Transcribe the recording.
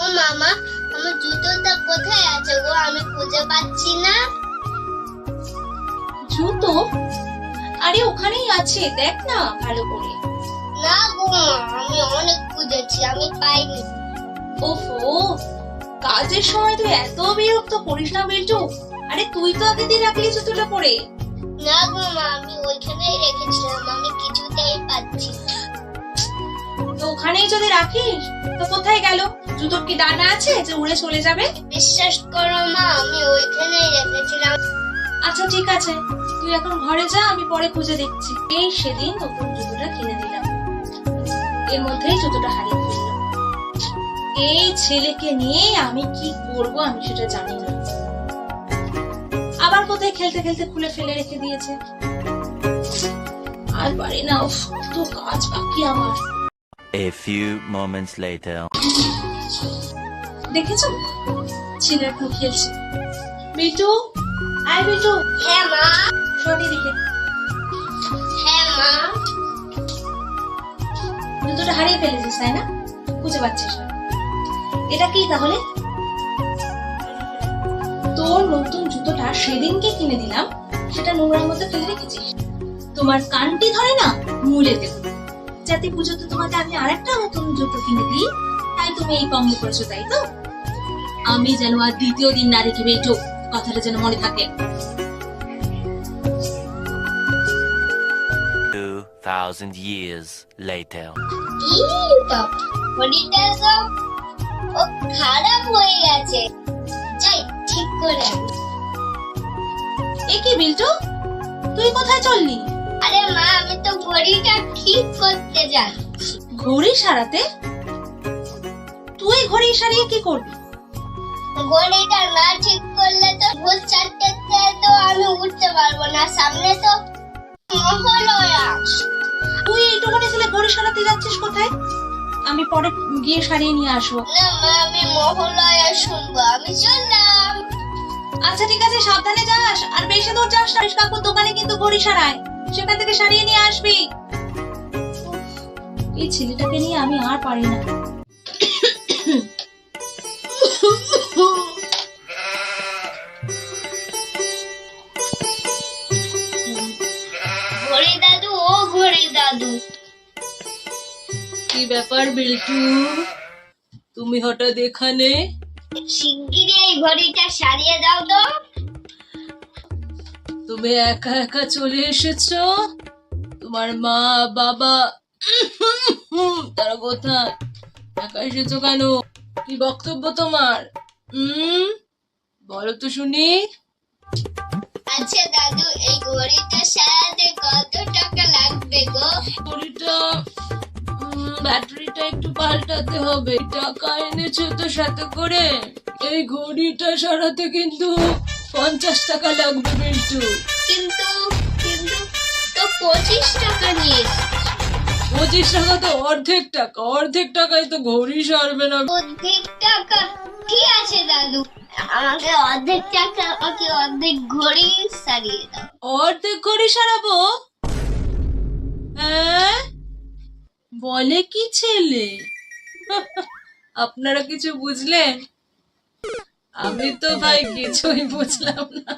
ও মামা আমার জুতোটা কোথায় আছে গো? আমি খুঁজে পাচ্ছি না। জুতো? আরে ওখানেই আছে দেখ না ভালো করে। না গো আমি অনেক খুঁজেছি আমি পাইনি। ওফো কাজের সময় তুই এত বিরক্ত করিস না বিল্টু। আরে তুই তো আগের দিন রাখলি জুতোটা পরে। না গো মা আমি ওইখানেই রেখেছিলাম আমি কিছুতেই পাচ্ছি না। তো ওখানেই যদি রাখিস তো কোথায় গেল? জুতোর কি ডানা আছে যে উড়ে চলে যাবে? বিশ্বাস করো মা আমি ওইখানেই রেখেছিলাম। আচ্ছা ঠিক আছে। তুই এখন ঘরে যা আমি পরে খুঁজে দেখছি। এই সেদিন নতুন জুতোটা কিনে দিলাম। এর মধ্যেই জুতোটা হারিয়ে ফেলল। এই ছেলেকে নিয়ে আমি কি করব আমি সেটা জানি না। আবার কোথায় খেলতে খেলতে খুলে ফেলে রেখে দিয়েছে। আর পারি না উফ তো কাজ বাকি আমার। A few moments later. দেখেছ? ছেলে এখন খেলছে। বিটু আয় বিটু হ্যাঁ মা। শোন এদিকে। হ্যাঁ মা। জুতোটা হারিয়ে ফেলেছিস তাই না? খুঁজে পাচ্ছিস না। এটা কি তাহলে? তোর নতুন জুতোটা সেদিনকে কিনে দিলাম। সেটা নোংরার মধ্যে ফেলে রেখেছিস। তোমার কানটি ধরে না মুলে দেব যাতে পুজোতে তোমাকে আমি আরেকটা নতুন জুতো কিনে দিই। তাই তুমি এই কমলে করেছ তাই তো? আমি যেন আর দ্বিতীয় দিন না রেখে বেটো কথাটা যেন মনে থাকে। Two thousand years later. ও খারাপ হয়ে গেছে। যাই ঠিক করে। এ কি বিল্টু? তুই কোথায় চললি? আরে মা আমি তো ঘড়িটা ঠিক করতে ঘড়ি সারাতে তুই ঘড়ি সারিয়ে কি করবি? ঘড়িটা না ঠিক করলে তো ভোর চারটেতে তো আমি উঠতে পারব না সামনে তো মহলয়া। তুই এইটুকুনি ছেলে ঘড়ি সারাতে যাচ্ছিস কোথায়? আমি পরে গিয়ে সারিয়ে নিয়ে আসব। না মা আমি মহলয়া শুনব আমি চললাম আচ্ছা ঠিক আছে সাবধানে যাস আর বেশি দূর যাস না। কাকুর দোকানে কিন্তু ঘড়ি সারায়। সেখান থেকে সারিয়ে নিয়ে আসবি। এই ছেলেটাকে নিয়ে আমি আর পারি না। ঘড়ি দাদু ও ঘড়ি দাদু। কি ব্যাপার বিল্টু? তুমি হঠাৎ এখানে? শিগগিরই এই ঘড়িটা সারিয়ে দাও তো। তুমি একা একা চলে এসেছ? তোমার মা বাবা তারা কোথায় একা এসেছ কেন কি বক্তব্য তোমার? বলো তো শুনি। আচ্ছা দাদু এই ঘড়িটা সারাতে কত টাকা লাগবে গো? ঘড়িটা ব্যাটারিটা একটু পাল্টাতে হবে। টাকা এনেছো তো সাথে করে। এই ঘড়িটা সারাতে কিন্তু পঞ্চাশ টাকা লাগবে বিল্টু কিন্তু কিন্তু তো পঁচিশ টাকা নিয়ে পঁচিশ টাকা তো অর্ধেক টাকা অর্ধেক টাকায় তো ঘড়ি সারবে না। অর্ধেক টাকা? কি আছে দাদু? আমাকে অর্ধেক টাকা আমাকে অর্ধেক ঘড়ি সারিয়ে দাও। অর্ধেক ঘড়ি সারাবো? হ্যাঁ? বলে কি ছেলে? আপনারা কিছু বুঝলেন? আমি তো ভাই কিছুই বুঝলাম না।